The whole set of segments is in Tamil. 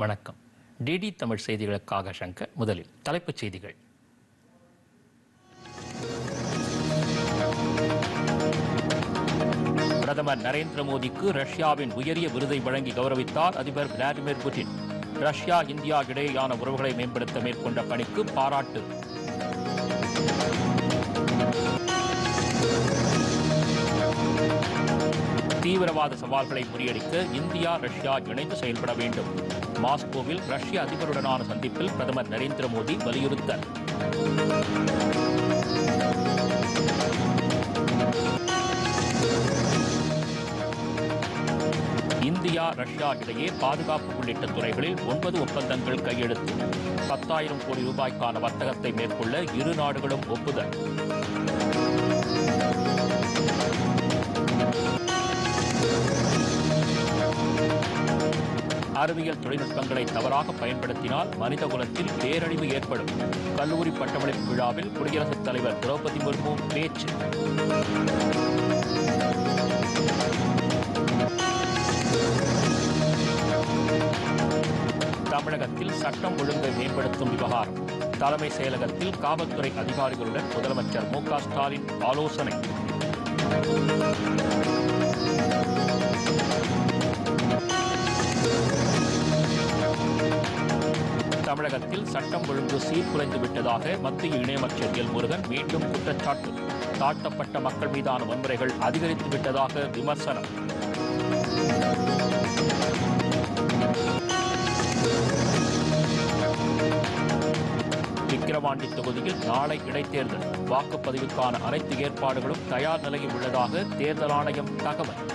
வணக்கம். டிடி தமிழ் செய்திகளுக்காக சங்கர் முதலில் தலைப்புச் செய்திகள். பிரதமர் நரேந்திர மோடிக்கு ரஷ்யாவின் உயரிய விருதை வழங்கி கௌரவித்தார் அதிபர் விளாடிமிர் புட்டின். ரஷ்யா இந்தியா இடையேயான உறவுகளை மேம்படுத்த மேற்கொண்ட பணிக்கு பாராட்டு. தீவிரவாத சவால்களை முறியடிக்க இந்தியா ரஷ்யா இணைந்து செயல்பட வேண்டும். மாஸ்கோவில் ரஷ்ய அதிபருடனான சந்திப்பில் பிரதமர் நரேந்திர மோடி வலியுறுத்தல். இந்தியா ரஷ்யா இடையே பாதுகாப்பு உள்ளிட்ட துறைகளில் ஒன்பது ஒப்பந்தங்கள் கையெழுத்து. பத்தாயிரம் கோடி ரூபாய்க்கான வர்த்தகத்தை மேற்கொள்ள இரு நாடுகளும் ஒப்புதல். அறிவியல் தொழில்நுட்பங்களை தவறாக பயன்படுத்தினால் மனித குலத்தில் பேரழிவு ஏற்படும். கல்லூரி பட்டமளிப்பு விழாவில் குடியரசுத் தலைவர் திரௌபதி முர்மு பேச்சு. தமிழகத்தில் சட்டம் ஒழுங்கை மேம்படுத்தும் விவகாரம். தலைமை செயலகத்தில் காவல்துறை அதிகாரிகளுடன் முதலமைச்சர் மு க ஸ்டாலின் ஆலோசனை. தமிழகத்தில் சட்டம் ஒழுங்கு சீர்குலைந்து விட்டதாக மத்திய இணையமைச்சர் எல் முருகன் மீண்டும் குற்றச்சாட்டு. தாழ்த்தப்பட்ட மக்கள் மீதான வன்முறைகள் அதிகரித்து விட்டதாக விமர்சனம். விக்கிரவாண்டி தொகுதியில் நாளை இடைத்தேர்தல். வாக்குப்பதிவுக்கான அனைத்து ஏற்பாடுகளும் தயார் நிலையில் உள்ளதாக தேர்தல் ஆணையம் தகவல்.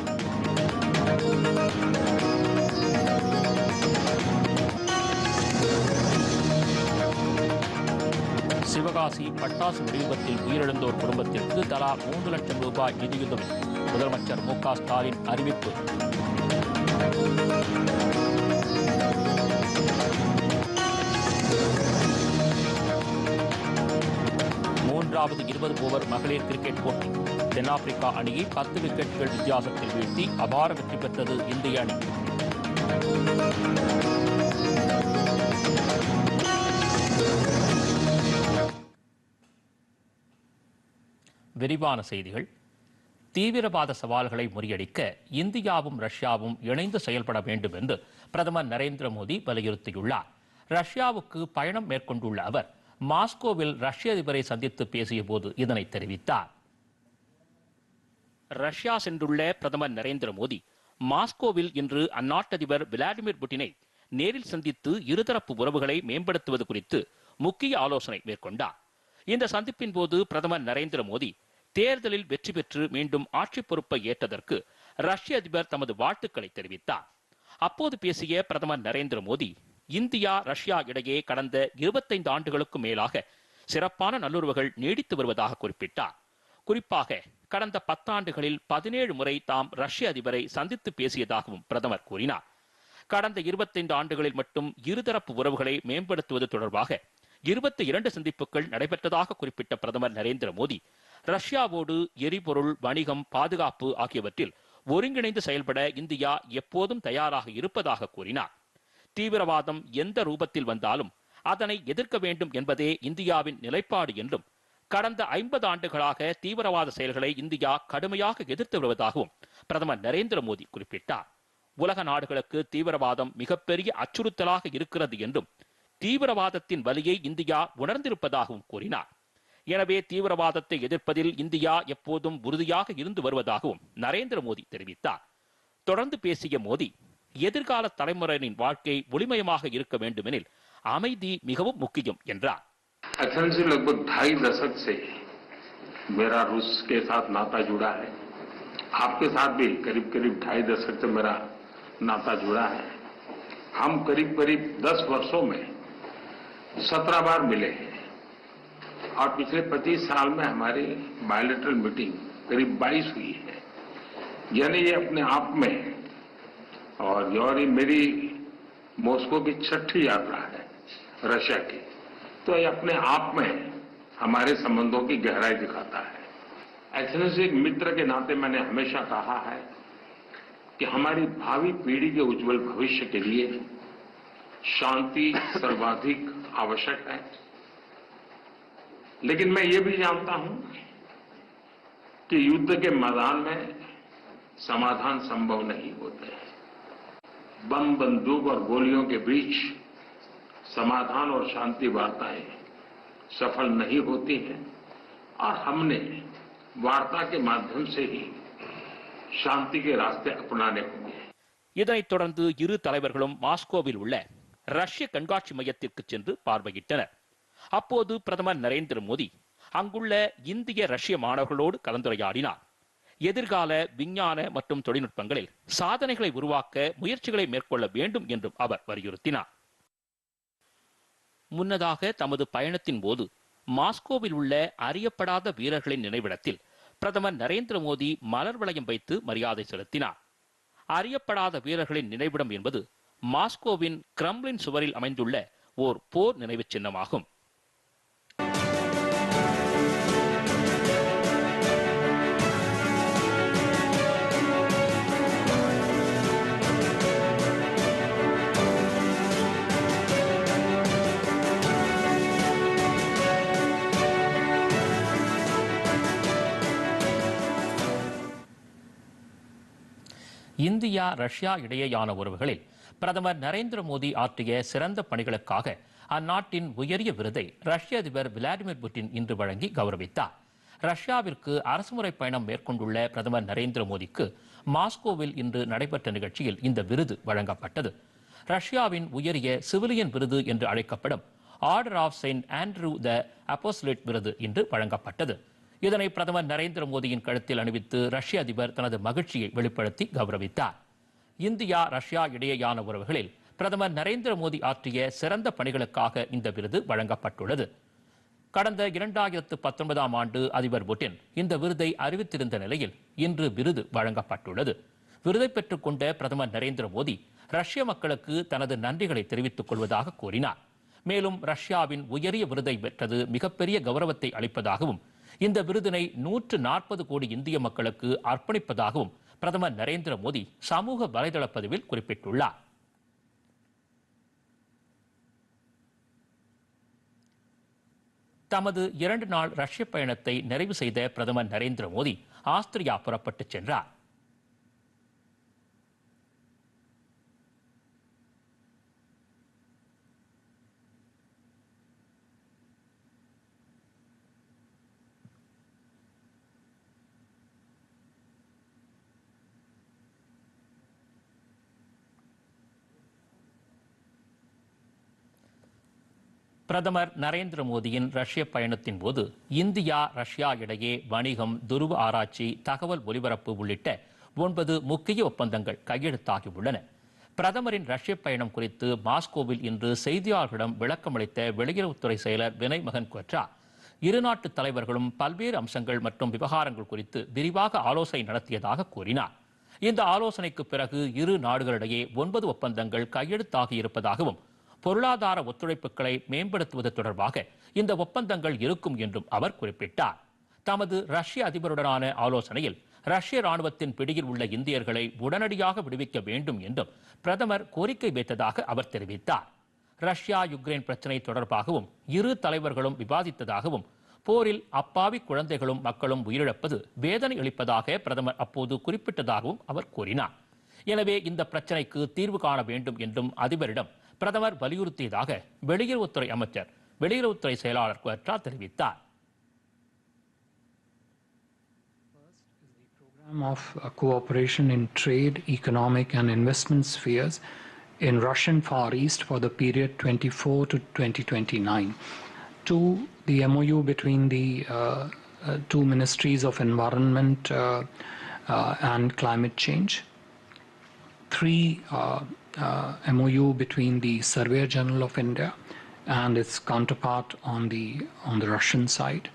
சிவகாசி பட்டாசு வெடிவிபத்தில் உயிரிழந்தோர் குடும்பத்திற்கு தலா மூன்று லட்சம் ரூபாய் நிதியுதவி. முதலமைச்சர் மு க ஸ்டாலின் அறிவிப்பு. மூன்றாவது இருபது ஓவர் மகளிர் கிரிக்கெட் போட்டி. தென்னாப்பிரிக்கா அணியை பத்து விக்கெட்டுகள் வித்தியாசத்தில் வீழ்த்தி அபார வெற்றி பெற்றது இந்திய அணி. விரிவான செய்திகள். தீவிரவாத சவால்களை முறியடிக்க இந்தியாவும் ரஷ்யாவும் இணைந்து செயல்பட வேண்டும் என்று பிரதமர் நரேந்திர மோடி வலியுறுத்தியுள்ளார். ரஷ்யாவுக்கு பயணம் மேற்கொண்டுள்ள அவர் மாஸ்கோவில் ரஷ்ய அதிபரை சந்தித்து பேசிய போது இதனை தெரிவித்தார். ரஷ்யா சென்றுள்ள பிரதமர் நரேந்திர மோடி மாஸ்கோவில் இன்று அந்நாட்டு அதிபர் விளாடிமிர் புட்டினை நேரில் சந்தித்து இருதரப்பு உறவுகளை மேம்படுத்துவது குறித்து முக்கிய ஆலோசனை மேற்கொண்டார். இந்த சந்திப்பின் போது பிரதமர் நரேந்திர மோடி தேர்தலில் வெற்றி பெற்று மீண்டும் ஆட்சி பொறுப்பை ஏற்றதற்கு ரஷ்ய அதிபர் தமது வாழ்த்துக்களை தெரிவித்தார். அப்போது பேசிய பிரதமர் நரேந்திர மோடி இந்தியா ரஷ்யா இடையே கடந்த இருபத்தைந்து ஆண்டுகளுக்கு மேலாக சிறப்பான நல்லுறவுகள் நீடித்து வருவதாக குறிப்பிட்டார். குறிப்பாக கடந்த பத்தாண்டுகளில் பதினேழு முறை தாம் ரஷ்ய அதிபரை சந்தித்து பேசியதாகவும் பிரதமர் கூறினார். கடந்த இருபத்தைந்து ஆண்டுகளில் மட்டும் இருதரப்பு உறவுகளை மேம்படுத்துவது தொடர்பாக இருபத்தி இரண்டு சந்திப்புகள் நடைபெற்றதாக குறிப்பிட்ட பிரதமர் நரேந்திர மோடி ரஷ்யாவோடு எரிபொருள் வணிகம் பாதுகாப்பு ஆகியவற்றில் ஒருங்கிணைந்து செயல்பட இந்தியா எப்போதும் தயாராக இருப்பதாக கூறினார். தீவிரவாதம் எந்த ரூபத்தில் வந்தாலும் அதனை எதிர்க்க வேண்டும் என்பதே இந்தியாவின் நிலைப்பாடு என்றும் கடந்த ஐம்பது ஆண்டுகளாக தீவிரவாத செயல்களை இந்தியா கடுமையாக எதிர்த்து வருவதாகவும் பிரதமர் நரேந்திர மோடி குறிப்பிட்டார். உலக நாடுகளுக்கு தீவிரவாதம் மிகப்பெரிய அச்சுறுத்தலாக இருக்கிறது என்றும் தீவிரவாதத்தின் வலியை இந்தியா உணர்ந்திருப்பதாகவும் கூறினார். எனவே தீவிரவாதத்தை எதிர்ப்பதில் இந்தியா எப்போதும் உறுதியாக இருந்து வருவதாகவும் நரேந்திர மோடி தெரிவித்தார் தொடர்ந்து பேசிய மோடி எதிர்கால தலைமுறையினரின் வாழ்க்கை ஒளிமயமாக இருக்க வேண்டுமெனில் அமைதி மிகவும் முக்கியம் என்றார் असल से लगभग ढाई दशक से मेरा रूस के साथ नाता जुड़ा है आपके साथ भी करीब करीब ढाई दशक से मेरा नाता जुड़ा है हम करीब करीब दस वर्षों में सत्रह बार मिले हैं और पिछले पच्चीस साल में हमारी बायोलेटरल मीटिंग करीब बाईस हुई है। यानी ये अपने आप में और और ये मेरी मॉस्को की छठी यात्रा है, रशिया की। तो ये अपने आप में हमारे संबंधों की गहराई दिखाता है। एक्सलेंसी एक मित्र के नाते मैंने हमेशा कहा है कि हमारी भावी पीढ़ी के उज्जवल भविष्य के लिए शांति सर्वाधिक आवश्यक है। लेकिन मैं ये भी जानता हूं कि युद्ध के मैदान में समाधान संभव नहीं होते हैं बम बंदूक और गोलियों के बीच समाधान और शांति वार्ताएं सफल नहीं होती हैं और हमने वार्ता के माध्यम से ही शांति के रास्ते अपनाने होंगे இதனைத் தொடர்ந்து இரு தலைவர்களும் மாஸ்கோவில் உள்ள ரஷ்ய கண்காட்சி மையத்திற்கு சென்று பார்வையிட்டனர் அப்போது பிரதமர் நரேந்திர மோடி அங்குள்ள இந்திய ரஷ்ய மாணவர்களோடு கலந்துரையாடினார். எதிர்கால விஞ்ஞான மற்றும் தொழில்நுட்பங்களில் சாதனைகளை உருவாக்க முயற்சிகளை மேற்கொள்ள வேண்டும் என்றும் அவர் வலியுறுத்தினார். முன்னதாக தமது பயணத்தின் போது மாஸ்கோவில் உள்ள அறியப்படாத வீரர்களின் நினைவிடத்தில் பிரதமர் நரேந்திர மோடி மலர் வளையம் வைத்து மரியாதை செலுத்தினார். அறியப்படாத வீரர்களின் நினைவிடம் என்பது மாஸ்கோவின் கிரம்லின் சுவரில் அமைந்துள்ள ஓர் போர் நினைவுச் சின்னமாகும். இந்தியா ரஷ்யா இடையேயான உறவுகளில் பிரதமர் நரேந்திர மோடி ஆற்றிய சிறந்த பணிகளுக்காக அந்நாட்டின் உயரிய விருதை ரஷ்ய அதிபர் விளாடிமிர் புட்டின் இன்று வழங்கி கௌரவித்தார். ரஷ்யாவிற்கு அரசுமுறை பயணம் மேற்கொண்டுள்ள பிரதமர் நரேந்திர மோடிக்கு மாஸ்கோவில் இன்று நடைபெற்ற நிகழ்ச்சியில் இந்த விருது வழங்கப்பட்டது. ரஷ்யாவின் உயரிய சிவிலியன் விருது என்று அழைக்கப்படும் Order of Saint Andrew the Apostle விருது இன்று வழங்கப்பட்டது. இதனை பிரதமர் நரேந்திர மோடியின் கழுத்தில் அணிவித்து ரஷ்ய அதிபர் தனது மகிழ்ச்சியை வெளிப்படுத்தி கௌரவித்தார். இந்தியா ரஷ்யா இடையேயான உறவுகளில் பிரதமர் நரேந்திர மோடி ஆற்றிய சிறந்த பணிகளுக்காக இந்த விருது வழங்கப்பட்டுள்ளது. கடந்த இரண்டாயிரத்து பத்தொன்பதாம் ஆண்டு அதிபர் புட்டின் இந்த விருதை அறிவித்திருந்த நிலையில் இன்று விருது வழங்கப்பட்டுள்ளது. விருதை பெற்றுக் கொண்ட பிரதமர் நரேந்திர மோடி ரஷ்ய மக்களுக்கு தனது நன்றிகளை தெரிவித்துக் கொள்வதாக கூறினார். மேலும் ரஷ்யாவின் உயரிய விருதை பெற்றது மிகப்பெரிய கௌரவத்தை அளிப்பதாகவும் இந்த விருதினை நூற்று நாற்பது கோடி இந்திய மக்களுக்கு அர்ப்பணிப்பதாகவும் பிரதமர் நரேந்திர மோடி சமூக வலைதள பதிவில் குறிப்பிட்டுள்ளார். தமது இரண்டு நாள் ரஷ்ய பயணத்தை நிறைவு செய்த பிரதமர் நரேந்திர மோடி ஆஸ்திரியா புறப்பட்டுச் சென்றார். பிரதமர் நரேந்திர மோடியின் ரஷ்ய பயணத்தின் போது இந்தியா ரஷ்யா இடையே வணிகம் துருவ ஆராய்ச்சி தகவல் ஒலிபரப்பு உள்ளிட்ட ஒன்பது முக்கிய ஒப்பந்தங்கள் கையெழுத்தாகியுள்ளன. பிரதமரின் ரஷ்ய பயணம் குறித்து மாஸ்கோவில் இன்று செய்தியாளர்களிடம் விளக்கமளித்த வெளியுறவுத்துறை செயலர் வினய் மகன் குவட்ரா இருநாட்டு தலைவர்களும் பல்வேறு அம்சங்கள் மற்றும் விவகாரங்கள் குறித்து விரிவாக ஆலோசனை நடத்தியதாக கூறினார். இந்த ஆலோசனைக்கு பிறகு இரு நாடுகளிடையே ஒன்பது ஒப்பந்தங்கள் கையெழுத்தாகி இருப்பதாகவும் பொருளாதார ஒத்துழைப்புகளை மேம்படுத்துவது தொடர்பாக இந்த ஒப்பந்தங்கள் இருக்கும் என்றும் அவர் குறிப்பிட்டார். தமது ரஷ்ய அதிபருடனான ஆலோசனையில் ரஷ்ய ராணுவத்தின் பிடியில் உள்ள இந்தியர்களை உடனடியாக விடுவிக்க வேண்டும் என்றும் பிரதமர் கோரிக்கை வைத்ததாக அவர் தெரிவித்தார். ரஷ்யா யுக்ரைன் பிரச்சினை தொடர்பாகவும் இரு தலைவர்களும் விவாதித்ததாகவும் போரில் அப்பாவி குழந்தைகளும் மக்களும் உயிரிழப்பது வேதனை அளிப்பதாக பிரதமர் அப்போது குறிப்பிட்டதாகவும் அவர் கூறினார். எனவே இந்த பிரச்சனைக்கு தீர்வு காண வேண்டும் என்றும் அதிபரிடம் பிரதமர் வலியுறுத்தியதாக வெளியுறவுத்துறை அமைச்சர் வெளியுறவுத்துறை செயலாளர் குவட்ரா தெரிவித்தார் program of uh, cooperation in trade, economic, and investment spheres in Russian Far East for the period 24 to 2029. Two, the MOU between the uh, uh, two ministries of environment uh, uh, and climate change. Three, uh, uh, MOU between the Surveyor General of India and its counterpart on the on the Russian side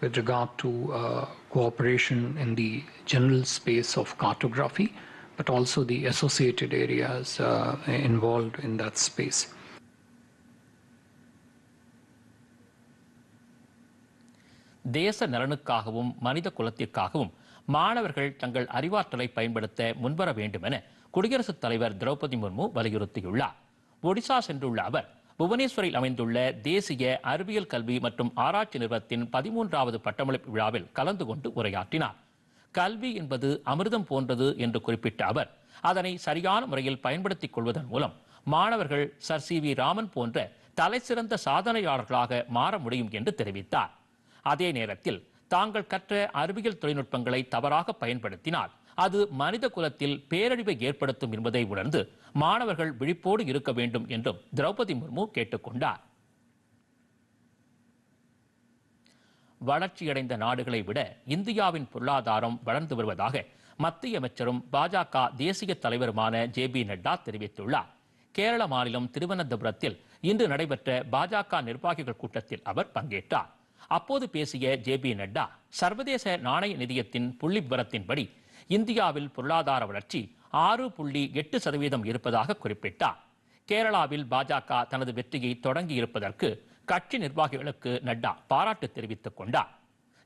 with regard to uh, cooperation in the general space of cartography, but also the associated areas uh, involved in that space. தேச நலனுக்காகவும் மனித குலத்திற்காகவும் மாணவர்கள் தங்கள் அறிவாற்றலை பயன்படுத்த முன்வர வேண்டும் என குடியரசுத் தலைவர் திரௌபதி முர்மு வலியுறுத்தியுள்ளார். ஒடிசா சென்றுள்ள அவர் புவனேஸ்வரில் அமைந்துள்ள தேசிய அறிவியல் கல்வி மற்றும் ஆராய்ச்சி நிறுவனத்தின் பதிமூன்றாவது பட்டமளிப்பு விழாவில் கலந்து கொண்டு உரையாற்றினார். கல்வி என்பது அமிர்தம் போன்றது என்று குறிப்பிட்ட அவர் அதனை சரியான முறையில் பயன்படுத்திக் கொள்வதன் மூலம் மாணவர்கள் சர் சி வி ராமன் போன்ற தலைசிறந்த சாதனையாளர்களாக மாற முடியும் என்று தெரிவித்தார். அதே நேரத்தில் தாங்கள் கற்ற அறிவியல் தொழில்நுட்பங்களை தவறாக பயன்படுத்தினால் அது மனித குலத்தில் பேரழிவை ஏற்படுத்தும் என்பதை உணர்ந்து மாணவர்கள் விழிப்போடு இருக்க வேண்டும் என்றும் திரௌபதி முர்மு கேட்டுக்கொண்டார். வளர்ச்சியடைந்த நாடுகளை விட இந்தியாவின் பொருளாதாரம் வளர்ந்து வருவதாக மத்திய அமைச்சரும் பாஜக தேசிய தலைவருமான ஜே பி நட்டா தெரிவித்துள்ளார். கேரள மாநிலம் திருவனந்தபுரத்தில் இன்று நடைபெற்ற பாஜக நிர்வாகிகள் கூட்டத்தில் அவர் பங்கேற்றார். அப்போது பேசிய ஜே பி நட்டா சர்வதேச நாணய நிதியத்தின் புள்ளி விவரத்தின்படி இந்தியாவில் பொருளாதார வளர்ச்சி ஆறு புள்ளி எட்டு சதவீதம் இருப்பதாக குறிப்பிட்டார். கேரளாவில் பாஜக தனது வெற்றியை தொடங்கி இருப்பதற்கு கட்சி நிர்வாகிகளுக்கு நட்டா பாராட்டு தெரிவித்துக் கொண்டார்.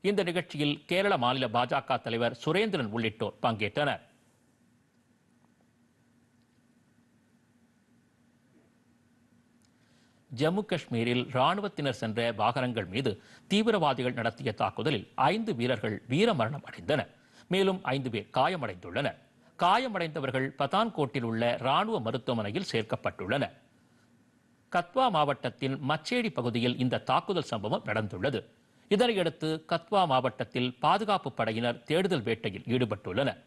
இந்த நிகழ்ச்சியில் கேரள மாநில பாஜக தலைவர் சுரேந்திரன் உள்ளிட்டோர் பங்கேற்றனர். ஜம்மு காஷ்மீரில் ராணுவத்தினர் சென்ற வாகனங்கள் மீது தீவிரவாதிகள் நடத்திய தாக்குதலில் ஐந்து வீரர்கள் வீரமரணம் அடைந்தனர். மேலும் ஐந்து பேர் காயமடைந்துள்ளனர். காயமடைந்தவர்கள் பதான்கோட்டில் உள்ள ராணுவ மருத்துவமனையில் சேர்க்கப்பட்டுள்ளனர். கத்வா மாவட்டத்தின் மச்சேடி பகுதியில் இந்த தாக்குதல் சம்பவம் நடந்துள்ளது. இதனையடுத்து கத்வா மாவட்டத்தில் பாதுகாப்பு படையினர் தேடுதல் வேட்டையில் ஈடுபட்டுள்ளனர்.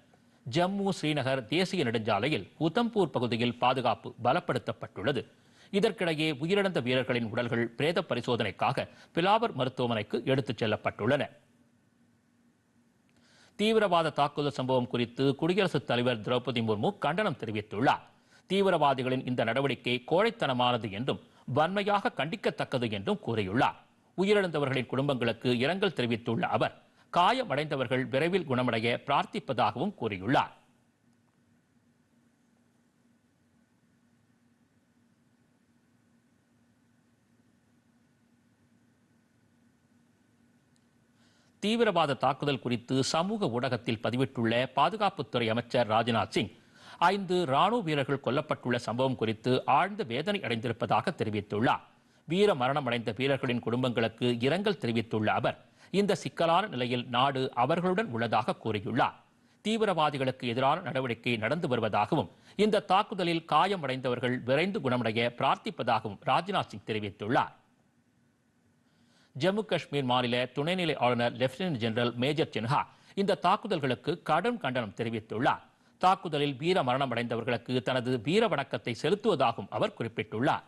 ஜம்மு ஸ்ரீநகர் தேசிய நெடுஞ்சாலையில் உதம்பூர் பகுதியில் பாதுகாப்பு பலப்படுத்தப்பட்டுள்ளது. இதற்கிடையே உயிரிழந்த வீரர்களின் உடல்கள் பிரேத பரிசோதனைக்காக பிலாவர் மருத்துவமனைக்கு எடுத்துச் செல்லப்பட்டுள்ளன. தீவிரவாத தாக்குதல் சம்பவம் குறித்து குடியரசுத் தலைவர் திரௌபதி முர்மு கண்டனம் தெரிவித்துள்ளார். தீவிரவாதிகளின் இந்த நடவடிக்கை கோழைத்தனமானது என்றும் வன்மையாக கண்டிக்கத்தக்கது என்றும் கூறியுள்ளார். உயிரிழந்தவர்களின் குடும்பங்களுக்கு இரங்கல் தெரிவித்துள்ள அவர் காயமடைந்தவர்கள் விரைவில் குணமடைய பிரார்த்திப்பதாகவும் கூறியுள்ளார். தீவிரவாத தாக்குதல் குறித்து சமூக ஊடகத்தில் பதிவிட்டுள்ள பாதுகாப்புத்துறை அமைச்சர் ராஜ்நாத் சிங் ஐந்து ராணுவ வீரர்கள் கொல்லப்பட்டுள்ள சம்பவம் குறித்து ஆழ்ந்த வேதனை அடைந்திருப்பதாக தெரிவித்துள்ளார். வீர மரணமடைந்த வீரர்களின் குடும்பங்களுக்கு இரங்கல் தெரிவித்துள்ள அவர் இந்த சிக்கலான நிலையில் நாடு அவர்களுடன் உள்ளதாக கூறியுள்ளார். தீவிரவாதிகளுக்கு எதிரான நடவடிக்கை நடந்து வருவதாகவும் இந்த தாக்குதலில் காயமடைந்தவர்கள் விரைந்து குணமடைய பிரார்த்திப்பதாகவும் ராஜ்நாத் சிங் தெரிவித்துள்ளார். ஜம்மு காஷ்மீர் மாநில துணைநிலை ஆளுநர் லெப்டினன்ட் ஜெனரல் மேஜர் சின்ஹா இந்த தாக்குதல்களுக்கு கடும் கண்டனம் தெரிவித்துள்ளார். தாக்குதலில் வீர மரணம் அடைந்தவர்களுக்கு தனது வீர வணக்கத்தை செலுத்துவதாகவும் அவர் குறிப்பிட்டுள்ளார்.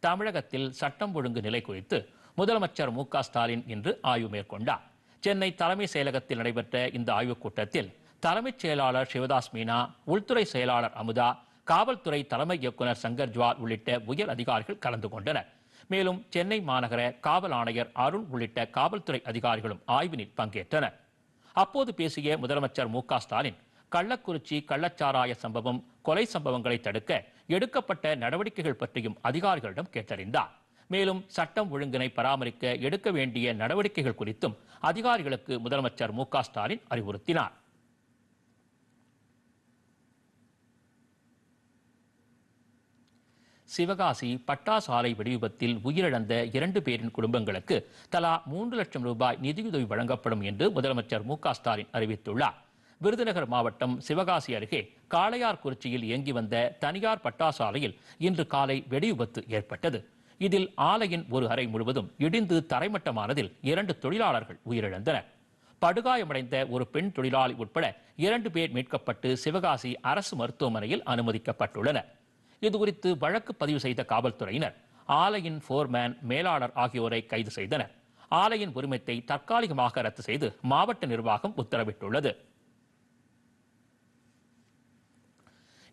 தமிழகத்தில் சட்டம் ஒழுங்கு நிலை குறித்து முதலமைச்சர் மு க ஸ்டாலின் இன்று ஆய்வு மேற்கொண்டார். சென்னை தலைமை செயலகத்தில் நடைபெற்ற இந்த ஆய்வுக் கூட்டத்தில் தலைமைச் செயலாளர் சிவதாஸ் மீனா உள்துறை செயலாளர் அமுதா காவல்துறை தலைமை இயக்குனர் சங்கர் ஜுவால் உள்ளிட்ட உயர் அதிகாரிகள் கலந்து கொண்டனர். மேலும் சென்னை மாநகர காவல் ஆணையர் அருண் உள்ளிட்ட காவல்துறை அதிகாரிகளும் ஆய்வினில் பங்கேற்றனர். அப்போது பேசிய முதலமைச்சர் மு ஸ்டாலின் கள்ளக்குறிச்சி கள்ளச்சாராய சம்பவம் கொலை சம்பவங்களை தடுக்க எடுக்கப்பட்ட நடவடிக்கைகள் பற்றியும் அதிகாரிகளிடம் கேட்டறிந்தார். மேலும் சட்டம் ஒழுங்கினை பராமரிக்க எடுக்க வேண்டிய நடவடிக்கைகள் குறித்தும் அதிகாரிகளுக்கு முதலமைச்சர் மு ஸ்டாலின் அறிவுறுத்தினார். சிவகாசி பட்டாசு ஆலை வெடிவிபத்தில் உயிரிழந்த இரண்டு பேரின் குடும்பங்களுக்கு தலா மூன்று லட்சம் ரூபாய் நிதியுதவி வழங்கப்படும் என்று முதலமைச்சர் மு க ஸ்டாலின் அறிவித்துள்ளார். விருதுநகர் மாவட்டம் சிவகாசி அருகே காளையார்குறிச்சியில் இயங்கி வந்த தனியார் பட்டாசு ஆலையில் இன்று காலை வெடிவிபத்து ஏற்பட்டது. இதில் ஆலையின் ஒரு அறை முழுவதும் இடிந்து தரைமட்டமானதில் இரண்டு தொழிலாளர்கள் உயிரிழந்தனர். படுகாயமடைந்த ஒரு பெண் தொழிலாளி உட்பட இரண்டு பேர் மீட்கப்பட்டு சிவகாசி அரசு மருத்துவமனையில் அனுமதிக்கப்பட்டுள்ளனர். இதுகுறித்து வழக்கு பதிவு செய்த காவல்துறையினர் ஆலையின் போர்மேன் மேலாளர் ஆகியோரை கைது செய்தனர். ஆலையின் உரிமத்தை தற்காலிகமாக ரத்து செய்து மாவட்ட நிர்வாகம் உத்தரவிட்டுள்ளது.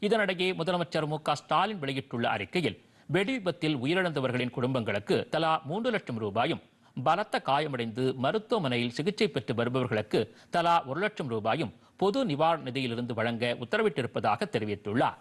இதனிடையே முதலமைச்சர் மு க ஸ்டாலின் வெளியிட்டுள்ள அறிக்கையில் வெடி விபத்தில் உயிரிழந்தவர்களின் குடும்பங்களுக்கு தலா மூன்று லட்சம் ரூபாயும் பலத்த காயமடைந்து மருத்துவமனையில் சிகிச்சை பெற்று வருபவர்களுக்கு தலா ஒரு லட்சம் ரூபாயும் பொது நிவாரண நிதியிலிருந்து வழங்க உத்தரவிட்டிருப்பதாக தெரிவித்துள்ளார்.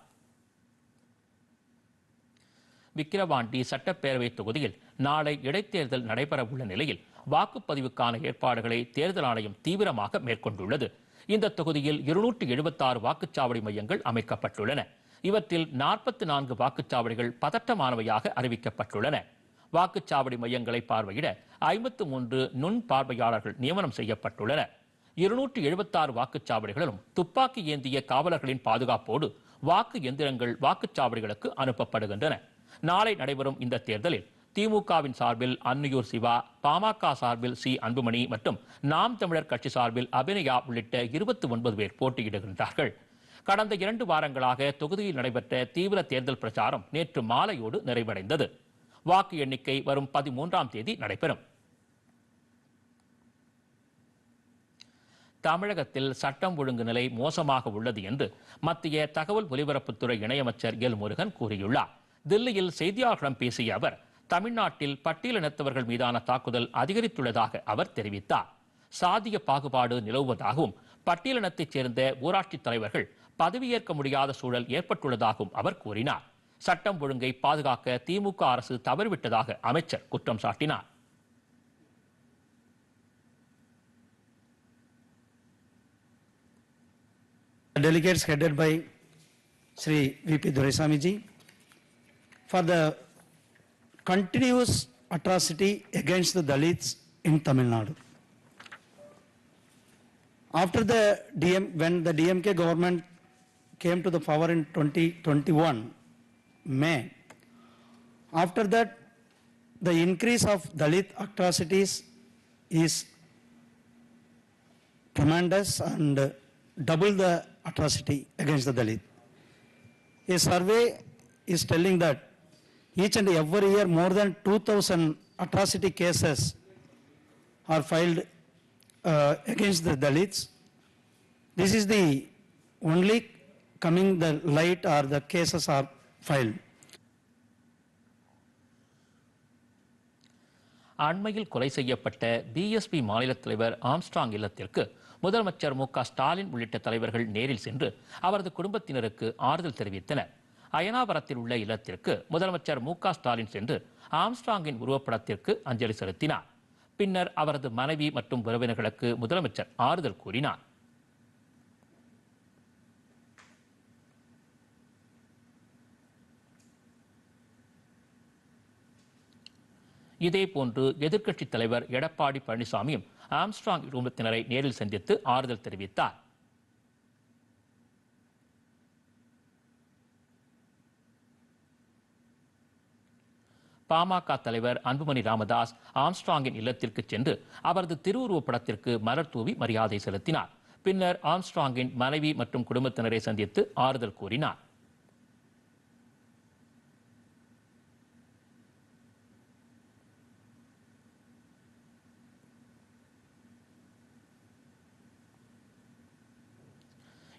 விக்கிரவாண்டி சட்டப்பேரவை தொகுதியில் நாளை இடைத்தேர்தல் நடைபெறவுள்ள நிலையில் வாக்குப்பதிவுக்கான ஏற்பாடுகளை தேர்தல் ஆணையம் தீவிரமாக மேற்கொண்டுள்ளது. இந்த தொகுதியில் இருநூற்று எழுபத்தாறு வாக்குச்சாவடி மையங்கள் அமைக்கப்பட்டுள்ளன. இவற்றில் நாற்பத்தி நான்கு வாக்குச்சாவடிகள் பதட்டமானவையாக அறிவிக்கப்பட்டுள்ளன. வாக்குச்சாவடி மையங்களை பார்வையிட ஐம்பத்து மூன்று நுண் பார்வையாளர்கள் நியமனம் செய்யப்பட்டுள்ளனர். இருநூற்று எழுபத்தாறு வாக்குச்சாவடிகளிலும் துப்பாக்கி ஏந்திய காவலர்களின் பாதுகாப்போடு வாக்கு எந்திரங்கள் வாக்குச்சாவடிகளுக்கு அனுப்பப்படுகின்றன. நாளை நடைபெறும் இந்த தேர்தலில் திமுகவின் சார்பில் அன்னியூர் சிவா பாமக சார்பில் சி அன்புமணி மற்றும் நாம் தமிழர் கட்சி சார்பில் அபிநயா உள்ளிட்ட இருபத்தி ஒன்பது பேர் போட்டியிடுகின்றார்கள். கடந்த இரண்டு வாரங்களாக தொகுதியில் நடைபெற்ற தீவிர தேர்தல் பிரச்சாரம் நேற்று மாலையோடு நிறைவடைந்தது. வாக்கு எண்ணிக்கை வரும் பதிமூன்றாம் தேதி நடைபெறும். தமிழகத்தில் சட்டம் ஒழுங்கு நிலை மோசமாக உள்ளது என்று மத்திய தகவல் ஒலிபரப்புத்துறை இணையமைச்சர் எல் முருகன் கூறியுள்ளார். தில்லியில் செய்தியாளர்களிடம் பேசிய அவர் தமிழ்நாட்டில் பட்டியலினத்தவர்கள் மீதான தாக்குதல் அதிகரித்துள்ளதாக அவர் தெரிவித்தார் சாதிய பாகுபாடு நிலவுவதாகவும் பட்டியலினத்தைச் சேர்ந்த ஊராட்சித் தலைவர்கள் பதவியேற்க முடியாத சூழல் ஏற்பட்டுள்ளதாகவும் அவர் கூறினார் சட்டம் ஒழுங்கை பாதுகாக்க திமுக அரசு தவறிவிட்டதாக அமைச்சர் குற்றம் சாட்டினார் delegates headed by Sri V.P. Doraisamy ji for the continuous atrocity against the Dalits in Tamil Nadu. After the DM, when the DMK government came to the power in 2021, May, after that, the increase of Dalit atrocities is tremendous and double the atrocity against the Dalit. A survey is telling that each and every year more than 2000 atrocity cases are filed uh, against the Dalits. This is the only coming the light or the cases are filed. அண்மையில் கொலை செய்யப்பட்ட பிஎஸ்பி மாநில தலைவர் ஆம்ஸ்ட்ராங் இல்லத்திற்கு முதலமைச்சர் மு க ஸ்டாலின் உள்ளிட்ட தலைவர்கள் நேரில் சென்று அவரது குடும்பத்தினருக்கு ஆறுதல் தெரிவித்தனர் அயனாபுரத்தில் உள்ள இல்லத்திற்கு முதலமைச்சர் மு ஸ்டாலின் சென்று ஆம்ஸ்ட்ராங்கின் உருவப்படத்திற்கு அஞ்சலி செலுத்தினார். பின்னர் அவரது மனைவி மற்றும் உறவினர்களுக்கு முதலமைச்சர் ஆறுதல் கூறினார். இதேபோன்று எதிர்க்கட்சித் தலைவர் எடப்பாடி பழனிசாமியும் ஆம்ஸ்ட்ராங் குடும்பத்தினரை நேரில் சந்தித்து ஆறுதல் தெரிவித்தார். பாமக தலைவர் அன்புமணி ராமதாஸ் ஆம்ஸ்ட்ராங்கின் இல்லத்திற்கு சென்று அவரது திருவுருவப் படத்திற்கு மலர் தூவி மரியாதை செலுத்தினார். பின்னர் ஆம்ஸ்ட்ராங்கின் மனைவி மற்றும் குடும்பத்தினரை சந்தித்து ஆறுதல் கூறினார்.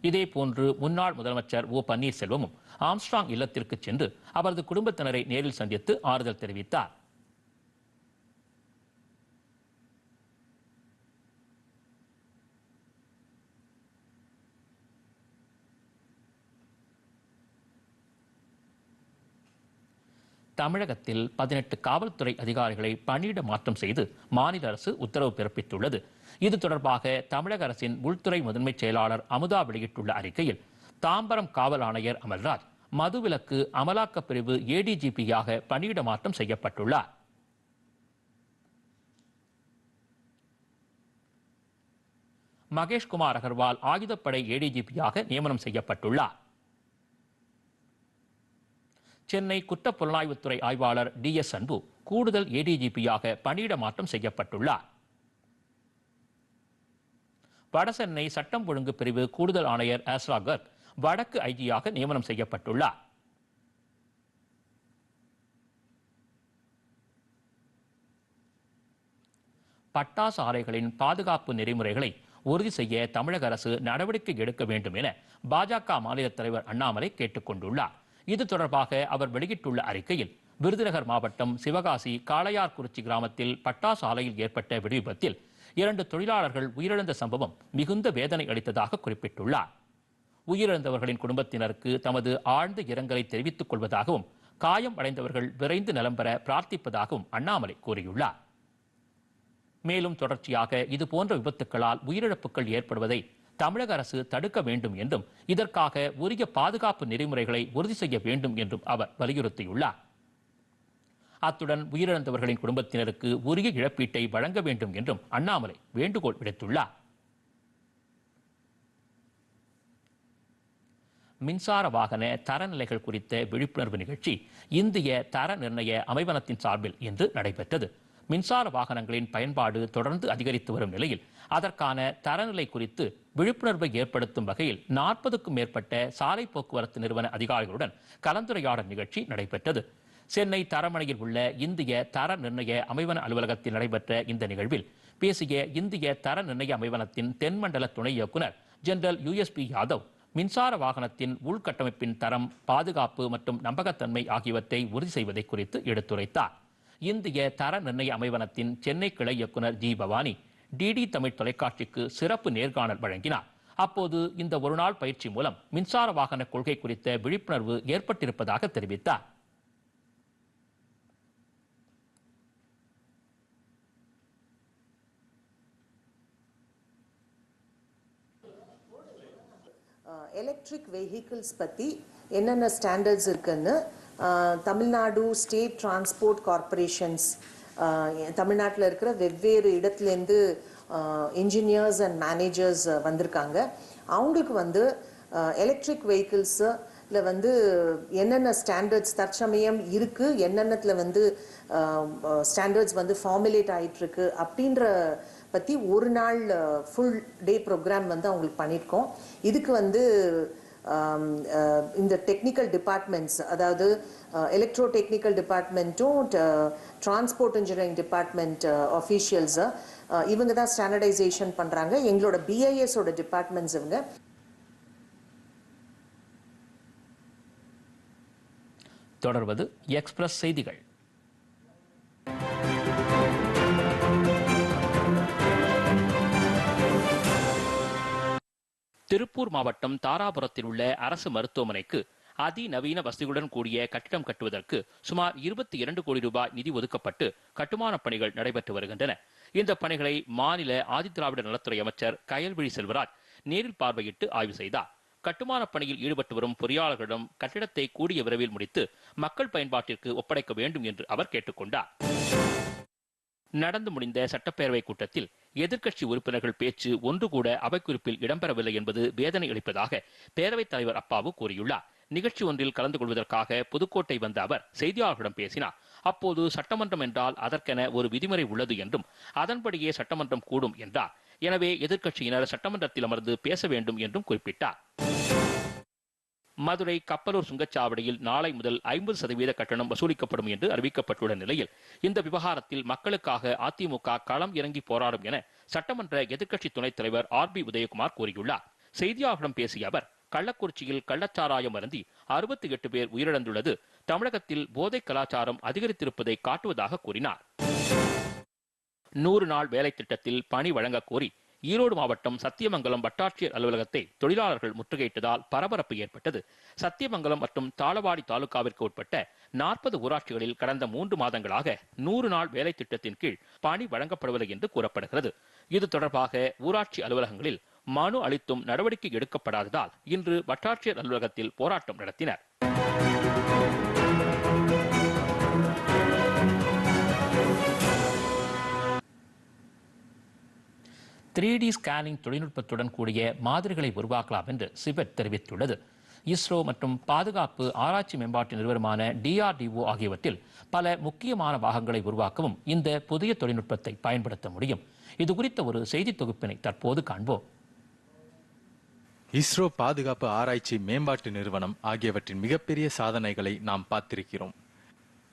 இதேபோன்று முன்னாள் முதலமைச்சர் ஓ பன்னீர்செல்வமும் ஆம்ஸ்ட்ராங் இல்லத்திற்கு சென்று அவரது குடும்பத்தினரை நேரில் சந்தித்து ஆறுதல் தெரிவித்தார். தமிழகத்தில் பதினெட்டு காவல்துறை அதிகாரிகளை பணியிட மாற்றம் செய்து மாநில அரசு உத்தரவு பிறப்பித்துள்ளது. இது தொடர்பாக தமிழக அரசின் உள்துறை முதன்மைச் செயலாளர் அமுதா வெளியிட்டுள்ள அறிக்கையில் தாம்பரம் காவல் ஆணையர் அமல்ராஜ் மதுவிலக்கு அமலாக்கப் பிரிவு ஏடிஜிபியாக பணியிட மாற்றம் செய்யப்பட்டுள்ளார். மகேஷ்குமார் அகர்வால் ஆயுதப்படை ஏடிஜிபியாக நியமனம் செய்யப்பட்டுள்ளார். சென்னை குற்றப் புலனாய்வுத்துறை ஆய்வாளர் டி எஸ் அன்பு கூடுதல் ஏடிஜிபியாக பணியிட மாற்றம் செய்யப்பட்டுள்ளார். வடசென்னை சட்டம் ஒழுங்கு பிரிவு கூடுதல் ஆணையர் ஆஸ்ரா கர்க் வடக்கு ஐஜியாக நியமனம் செய்யப்பட்டுள்ளார். பட்டாசு ஆலைகளின் பாதுகாப்பு நெறிமுறைகளை உறுதி செய்ய தமிழக அரசு நடவடிக்கை எடுக்க வேண்டும் என பாஜக மாநில தலைவர் அண்ணாமலை கேட்டுக் கொண்டுள்ளார் இது தொடர்பாக அவர் வெளியிட்டுள்ள அறிக்கையில் விருதுநகர் மாவட்டம் சிவகாசி காளையார்குறிச்சி கிராமத்தில் பட்டாசு ஆலையில் ஏற்பட்ட வெடிவிபத்தில் இரண்டு தொழிலாளர்கள் உயிரிழந்த சம்பவம் மிகுந்த வேதனை அளித்ததாக குறிப்பிட்டுள்ளார். உயிரிழந்தவர்களின் குடும்பத்தினருக்கு தமது ஆழ்ந்த இரங்கலை தெரிவித்துக் கொள்வதாகவும் காயம் அடைந்தவர்கள் விரைந்து நலம் பெற பிரார்த்திப்பதாகவும் அண்ணாமலை கூறியுள்ளார். மேலும் தொடர்ச்சியாக இதுபோன்ற விபத்துக்களால் உயிரிழப்புகள் ஏற்படுவதை தமிழக அரசு தடுக்க வேண்டும் என்றும் இதற்காக உரிய பாதுகாப்பு நெறிமுறைகளை உறுதி செய்ய வேண்டும் என்றும் அவர் வலியுறுத்தியுள்ளார். அத்துடன் உயிரிழந்தவர்களின் குடும்பத்தினருக்கு உரிய இழப்பீட்டை வழங்க வேண்டும் என்றும் அண்ணாமலை வேண்டுகோள் விடுத்துள்ளார். மின்சார வாகன தரநிலைகள் குறித்த விழிப்புணர்வு நிகழ்ச்சி இந்திய தர நிர்ணய அமைவனத்தின் சார்பில் இன்று நடைபெற்றது. மின்சார வாகனங்களின் பயன்பாடு தொடர்ந்து அதிகரித்து வரும் நிலையில் அதற்கான தரநிலை குறித்து விழிப்புணர்வை ஏற்படுத்தும் வகையில் நாற்பதுக்கும் மேற்பட்ட சாலை போக்குவரத்து நிறுவன அதிகாரிகளுடன் கலந்துரையாடல் நிகழ்ச்சி நடைபெற்றது. சென்னை தரமணையில் உள்ள இந்திய தர நிர்ணய அமைவன அலுவலகத்தில் நடைபெற்ற இந்த நிகழ்வில் பேசிய இந்திய தர நிர்ணய அமைவனத்தின் தென்மண்டல துணை இயக்குனர் ஜெனரல் யுஎஸ்பி யாதவ் மின்சார வாகனத்தின் உள்கட்டமைப்பின் தரம் பாதுகாப்பு மற்றும் நம்பகத்தன்மை ஆகியவற்றை உறுதி செய்வதை குறித்து எடுத்துரைத்தார். இந்திய தர நிர்ணய அமைவனத்தின் சென்னை கிளை இயக்குனர் ஜி பவானி டிடி தமிழ் தொலைக்காட்சிக்கு சிறப்பு நேர்காணல் வழங்கினார். அப்போது இந்த ஒருநாள் பயிற்சி மூலம் மின்சார வாகன கொள்கை குறித்த விழிப்புணர்வு ஏற்பட்டிருப்பதாக தெரிவித்தார். எலக்ட்ரிக் வெஹிக்கிள்ஸ் பற்றி என்னென்ன ஸ்டாண்டர்ட்ஸ் இருக்குன்னு தமிழ்நாடு ஸ்டேட் டிரான்ஸ்போர்ட் கார்ப்பரேஷன்ஸ் தமிழ்நாட்டில் இருக்கிற வெவ்வேறு இடத்துலேருந்து இன்ஜினியர்ஸ் அண்ட் மேனேஜர்ஸ் வந்திருக்காங்க. அவங்களுக்கு வந்து எலக்ட்ரிக் வெஹிக்கிள்ஸில் வந்து என்னென்ன ஸ்டாண்டர்ட்ஸ் தற்சமயம் இருக்குது என்னென்னத்தில் வந்து ஸ்டாண்டர்ட்ஸ் வந்து ஃபார்முலேட் ஆகிட்டுருக்கு அப்படின்ற பற்றி ஒரு நாள் ஃபுல் டே ப்ரோக்ராம் வந்து அவங்களுக்கு பண்ணியிருக்கோம். இதுக்கு வந்து இந்த டெக்னிக்கல் டிபார்ட்மெண்ட்ஸ் அதாவது எலக்ட்ரோ டெக்னிக்கல் டிபார்ட்மெண்ட்டும் டிரான்ஸ்போர்ட் இன்ஜினியரிங் டிபார்ட்மெண்ட் ஆஃபீஷியல்ஸை இவங்க தான் ஸ்டாண்டர்டைசேஷன் பண்ணுறாங்க எங்களோட பிஐஎஸோட டிபார்ட்மெண்ட்ஸ் இவங்க. தொடர்வது எக்ஸ்பிரஸ் செய்திகள். திருப்பூர் மாவட்டம் தாராபுரத்தில் உள்ள அரசு மருத்துவமனைக்கு அதிநவீன வசதிகளுடன் கூடிய கட்டிடம் கட்டுவதற்கு சுமார் இருபத்தி இரண்டு கோடி ரூபாய் நிதி ஒதுக்கப்பட்டு கட்டுமானப் பணிகள் நடைபெற்று வருகின்றன. இந்த பணிகளை மாநில ஆதிதிராவிட நலத்துறை அமைச்சர் கயல்விழி செல்வராஜ் நேரில் பார்வையிட்டு ஆய்வு செய்தார். கட்டுமானப் பணியில் ஈடுபட்டு வரும் பொறியாளர்களிடம் கட்டிடத்தை கூடிய விரைவில் முடித்து மக்கள் பயன்பாட்டிற்கு ஒப்படைக்க வேண்டும் என்று அவர் கேட்டுக்கொண்டார். நடந்து முடிந்த சட்டப்பேரவை கூட்டத்தில் எதிர்க்கட்சி உறுப்பினர்கள் பேச்சு ஒன்று கூட அவைக்குறிப்பில் இடம்பெறவில்லை என்பது வேதனை அளிப்பதாக பேரவைத் தலைவர் அப்பாவு கூறியுள்ளார். நிகழ்ச்சி ஒன்றில் கலந்து கொள்வதற்காக புதுக்கோட்டை வந்த அவர் செய்தியாளர்களிடம் பேசினார். அப்போது சட்டமன்றம் என்றால் அதற்கென ஒரு விதிமுறை உள்ளது என்றும் அதன்படியே சட்டமன்றம் கூடும் என்றார். எனவே எதிர்க்கட்சியினர் சட்டமன்றத்தில் அமர்ந்து பேச வேண்டும் என்றும் குறிப்பிட்டார். மதுரை கப்பலூர் சுங்கச்சாவடியில் நாளை முதல் ஐம்பது சதவீத கட்டணம் வசூலிக்கப்படும் என்று அறிவிக்கப்பட்டுள்ள நிலையில் இந்த விவகாரத்தில் மக்களுக்காக அதிமுக களம் இறங்கி போராடும் என சட்டமன்ற எதிர்க்கட்சி துணைத் தலைவர் ஆர் பி உதயகுமார் கூறியுள்ளார். செய்தியாளர்களிடம் பேசிய அவர் கள்ளக்குறிச்சியில் கள்ளச்சாராயம் அருந்தி அறுபத்தி எட்டு பேர் உயிரிழந்துள்ளது. தமிழகத்தில் போதை கலாச்சாரம் அதிகரித்திருப்பதை காட்டுவதாக கூறினார். நூறு நாள் வேலை திட்டத்தில் பணி வழங்க கோரி ஈரோடு மாவட்டம் சத்தியமங்கலம் வட்டாட்சியர் அலுவலகத்தை தொழிலாளர்கள் முற்றுகையிட்டதால் பரபரப்பு ஏற்பட்டது. சத்தியமங்கலம் மற்றும் தாளவாடி தாலுகாவிற்கு உட்பட்ட நாற்பது ஊராட்சிகளில் கடந்த மூன்று மாதங்களாக நூறு நாள் வேலை திட்டத்தின் கீழ் பணி வழங்கப்படவில்லை என்று கூறப்படுகிறது. இது தொடர்பாக ஊராட்சி அலுவலகங்களில் மனு அளித்தும் நடவடிக்கை எடுக்கப்படாததால் இன்று வட்டாட்சியர் அலுவலகத்தில் போராட்டம் நடத்தினர். த்ரீ டி ஸ்கேனிங் தொழில்நுட்பத்துடன் கூடிய மாதிரிகளை உருவாக்கலாம் என்று சிபெட் தெரிவித்துள்ளது. இஸ்ரோ மற்றும் பாதுகாப்பு ஆராய்ச்சி மேம்பாட்டு நிறுவனமான டிஆர்டிஓ ஆகியவற்றில் பல முக்கியமான பாகங்களை உருவாக்கவும் இந்த புதிய தொழில்நுட்பத்தை பயன்படுத்த முடியும். இது குறித்த ஒரு செய்தி தொகுப்பினை தற்போது காண்போம். இஸ்ரோ பாதுகாப்பு ஆராய்ச்சி மேம்பாட்டு நிறுவனம் ஆகியவற்றின் மிகப்பெரிய சாதனைகளை நாம் பார்த்திருக்கிறோம்.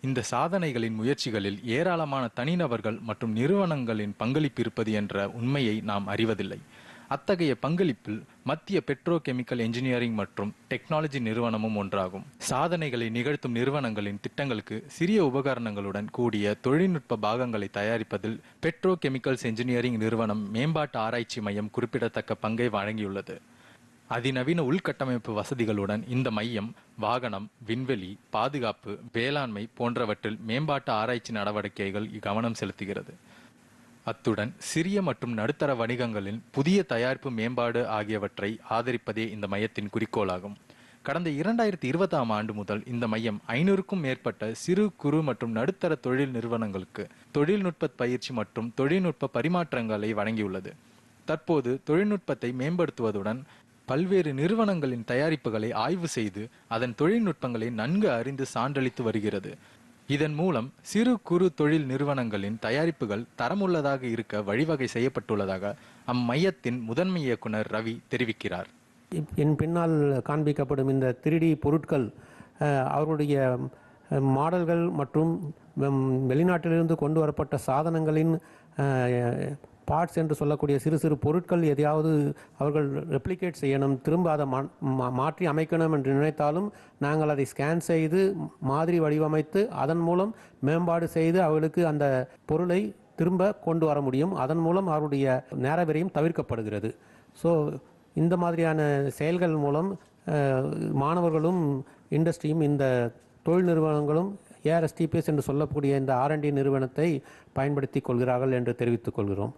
இந்த சாதனைகளின் முயற்சிகளில் ஏராளமான தனிநபர்கள் மற்றும் நிறுவனங்களின் பங்களிப்பு இருப்பது என்ற உண்மையை நாம் அறிவதில்லை. அத்தகைய பங்களிப்பில் மத்திய பெட்ரோ கெமிக்கல் என்ஜினியரிங் மற்றும் டெக்னாலஜி நிறுவனமும் ஒன்றாகும். சாதனைகளை நிகழ்த்தும் நிறுவனங்களின் திட்டங்களுக்கு சிறிய உபகரணங்களுடன் கூடிய தொழில்நுட்ப பாகங்களை தயாரிப்பதில் பெட்ரோ கெமிக்கல்ஸ் என்ஜினியரிங் நிறுவனம் மேம்பாட்டு ஆராய்ச்சி மையம் குறிப்பிடத்தக்க பங்கை வழங்கியுள்ளது. அதிநவீன உள்கட்டமைப்பு வசதிகளுடன் இந்த மையம் வாகனம் விண்வெளி பாதுகாப்பு வேளாண்மை போன்றவற்றில் மேம்பாட்டு ஆராய்ச்சி நடவடிக்கைகள் கவனம் செலுத்துகிறது. அத்துடன் சிறிய மற்றும் நடுத்தர வணிகங்களின் புதிய தயாரிப்பு மேம்பாடு ஆகியவற்றை ஆதரிப்பதே இந்த மையத்தின் குறிக்கோளாகும். கடந்த இரண்டாயிரத்தி இருபதாம் ஆண்டு முதல் இந்த மையம் ஐநூறுக்கும் மேற்பட்ட சிறு குறு மற்றும் நடுத்தர தொழில் நிறுவனங்களுக்கு தொழில்நுட்ப பயிற்சி மற்றும் தொழில்நுட்ப பரிமாற்றங்களை வழங்கியுள்ளது. தற்போது தொழில்நுட்பத்தை மேம்படுத்துவதுடன் பல்வேறு நிறுவனங்களின் தயாரிப்புகளை ஆய்வு செய்து அதன் தொழில்நுட்பங்களை நன்கு அறிந்து சான்றளித்து வருகிறது. இதன் மூலம் சிறு குறு தொழில் நிறுவனங்களின் தயாரிப்புகள் தரமுள்ளதாக இருக்க வழிவகை செய்யப்பட்டுள்ளதாக அம்மையத்தின் முதன்மை இயக்குனர் ரவி தெரிவிக்கிறார். என் பின்னால் காண்பிக்கப்படும் இந்த திருடி பொருட்கள் அவருடைய மாடல்கள் மற்றும் வெளிநாட்டிலிருந்து கொண்டு வரப்பட்ட சாதனங்களின் பார்ட்ஸ் என்று சொல்லக்கூடிய சிறு சிறு பொருட்கள் எதையாவது அவர்கள் ரெப்ளிகேட் செய்யணும் திரும்ப அதை மா- மா- மாற்றி அமைக்கணும் என்று நினைத்தாலும் நாங்கள் அதை ஸ்கேன் செய்து மாதிரி வடிவமைத்து அதன் மூலம் மேம்பாடு செய்து அவர்களுக்கு அந்த பொருளை திரும்ப கொண்டு வர முடியும். அதன் மூலம் அவருடைய நேர விரையும் தவிர்க்கப்படுகிறது. ஸோ இந்த மாதிரியான செயல்கள் மூலம் மாணவர்களும் இண்டஸ்ட்ரியும் இந்த தொழில் நிறுவனங்களும் ஏஆர்எஸ்டிபிஎஸ் என்று சொல்லக்கூடிய இந்த ஆர்என்டி நிறுவனத்தை பயன்படுத்தி கொள்கிறார்கள் என்று தெரிவித்துக் கொள்கிறோம்.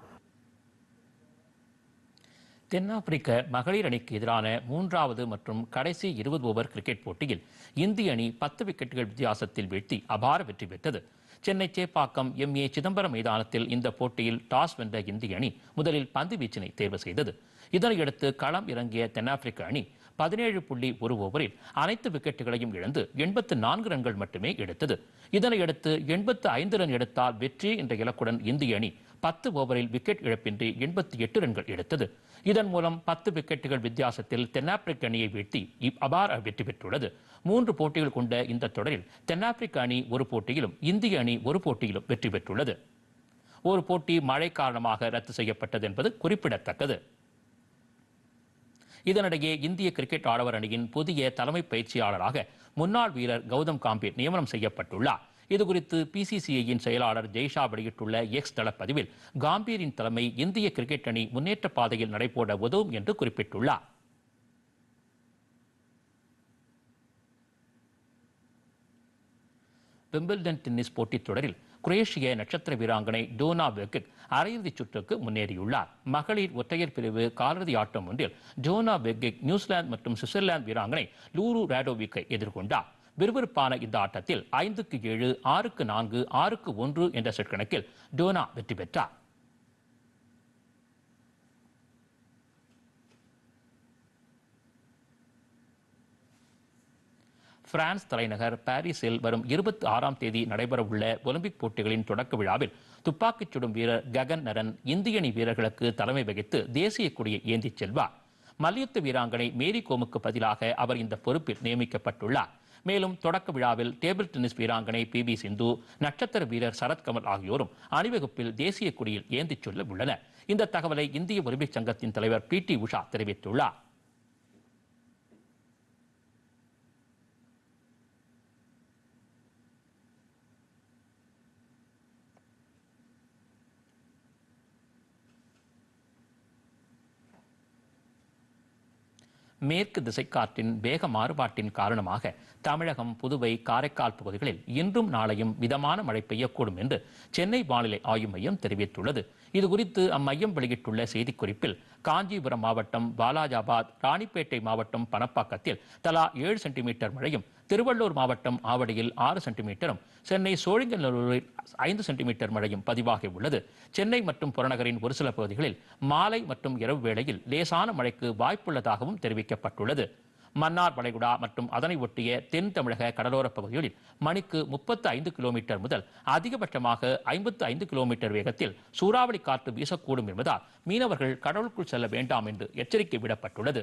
தென்னாப்பிரிக்க மகளிர் அணிக்கு எதிரான மூன்றாவது மற்றும் கடைசி இருபது ஓவர் கிரிக்கெட் போட்டியில் இந்திய அணி பத்து விக்கெட்டுகள் வித்தியாசத்தில் வீழ்த்தி அபார வெற்றி பெற்றது. சென்னை சேப்பாக்கம் எம். ஏ. சிதம்பரம் மைதானத்தில் இந்த போட்டியில் டாஸ் வென்ற இந்திய அணி முதலில் பந்து வீச்சினை தேர்வு செய்தது. இதனையடுத்து களம் இறங்கிய தென்னாப்பிரிக்க அணி பதினேழு புள்ளி ஒரு ஓவரில் அனைத்து விக்கெட்டுகளையும் இழந்து எண்பத்து நான்கு ரன்கள் மட்டுமே எடுத்தது. இதனையடுத்து எண்பத்து ஐந்து ரன் எடுத்தால் வெற்றி என்ற இலக்குடன் இந்திய அணி பத்து ஓவரில் விக்கெட் இழப்பின்றி எண்பத்தி எட்டு ரன்கள் எடுத்தது. இதன் மூலம் பத்து விக்கெட்டுகள் வித்தியாசத்தில் தென்னாப்பிரிக்க அணியை வீழ்த்தி அபார வெற்றி பெற்றுள்ளது. மூன்று போட்டிகள் கொண்ட இந்த தொடரில் தென்னாப்பிரிக்க அணி ஒரு போட்டியிலும் இந்திய அணி ஒரு போட்டியிலும் வெற்றி பெற்றுள்ளது. ஒரு போட்டி மழை காரணமாக ரத்து செய்யப்பட்டது என்பது குறிப்பிடத்தக்கது. இதனிடையே இந்திய கிரிக்கெட் ஆடவர் அணியின் புதிய தலைமை பயிற்சியாளராக முன்னாள் வீரர் கௌதம் காம்பீர் நியமனம் செய்யப்பட்டுள்ளார். இதுகுறித்து பிசிசிஐயின் செயலாளர் ஜெய்ஷா வெளியிட்டுள்ள எக்ஸ் தளப்பதிவில் காம்பீரின் தலைமை இந்திய கிரிக்கெட் அணி முன்னேற்ற பாதையில் நடைபோட உதவும் என்று குறிப்பிட்டுள்ளார். விம்பிள்டன் டென்னிஸ் போட்டித் தொடரில் குரேஷிய நட்சத்திர வீராங்கனை டோனா பெக்கிக் அரையிறுதிச் சுற்றுக்கு முன்னேறியுள்ளார். மகளிர் ஒற்றையர் பிரிவு காலிறுதி ஆட்டம் ஒன்றில் டோனா பெக்கிக் நியூசிலாந்து மற்றும் சுவிட்சர்லாந்து வீராங்கனை லூரு ராடோவிக்கை எதிர்கொண்டார். விறுவிறுப்பான இந்த ஆட்டத்தில் ஐந்துக்கு ஏழு ஆறுக்கு நான்கு ஆறுக்கு ஒன்று என்ற செட் கணக்கில் டோனா வெற்றி பெற்றார். பிரான்ஸ் தலைநகர் பாரிஸில் வரும் இருபத்தி ஆறாம் தேதி நடைபெறவுள்ள ஒலிம்பிக் போட்டிகளின் தொடக்க விழாவில் துப்பாக்கிச் சுடும் வீரர் ககன் நரன் இந்திய அணி வீரர்களுக்கு தலைமை வகித்து தேசிய கொடியை ஏந்திச் செல்வார். மல்யுத்த வீராங்கனை மேரி கோமுக்கு பதிலாக அவர் இந்த பொறுப்பில் நியமிக்கப்பட்டுள்ளார். மேலும் தொடக்க விழாவில் டேபிள் டென்னிஸ் வீராங்கனை பி வி சிந்து நட்சத்திர வீரர் சரத்கமல் ஆகியோரும் அணிவகுப்பில் தேசிய கொடியில் ஏந்திச் சொல்ல உள்ளனர் இந்த தகவலை இந்திய ஒலிம்பிக் சங்கத்தின் தலைவர் பி டி உஷா தெரிவித்துள்ளார். மேற்கு திசைக்காற்றின் வேக மாறுபாட்டின் காரணமாக தமிழகம் புதுவை காரைக்கால் பகுதிகளில் இன்றும் நாளையும் மிதமான மழை பெய்யக்கூடும் என்று சென்னை வானிலை ஆய்வு மையம் தெரிவித்துள்ளது. இதுகுறித்து அம்மையம் வெளியிட்டுள்ள செய்திக்குறிப்பில் காஞ்சிபுரம் மாவட்டம் பாலாஜாபாத் ராணிப்பேட்டை மாவட்டம் பணப்பாக்கத்தில் தலா ஏழு சென்டிமீட்டர் மழையும் திருவள்ளூர் மாவட்டம் ஆவடியில் ஆறு சென்டிமீட்டரும் சென்னை சோழிங்கநல்லூரில் ஐந்து சென்டிமீட்டர் மழையும் பதிவாகி உள்ளது. சென்னை மற்றும் புறநகரின் ஒரு சில பகுதிகளில் மாலை மற்றும் இரவு வேளையில் லேசான மழைக்கு வாய்ப்புள்ளதாகவும் தெரிவிக்கப்பட்டுள்ளது. மன்னார் வளைகுடா மற்றும் அதனை ஒட்டிய தென் தமிழக கடலோரப் பகுதிகளில் மணிக்கு முப்பத்து ஐந்து கிலோமீட்டர் முதல் அதிகபட்சமாக ஐம்பத்து ஐந்து கிலோமீட்டர் வேகத்தில் சூறாவளி காற்று வீசக்கூடும் என்பதால் மீனவர்கள் கடலுக்குள் செல்ல வேண்டாம் என்று எச்சரிக்கை விடப்பட்டுள்ளது.